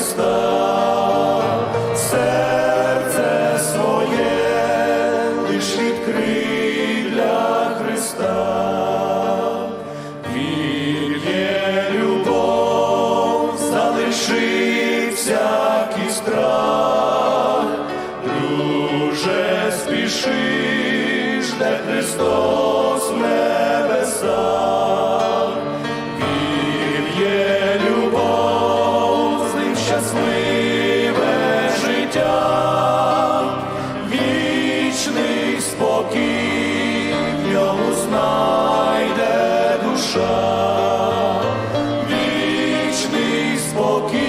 Христа, серце своє лиш відкрий для Христа, Він є любов, залишився страх, дуже спішиш, де Христос. спокій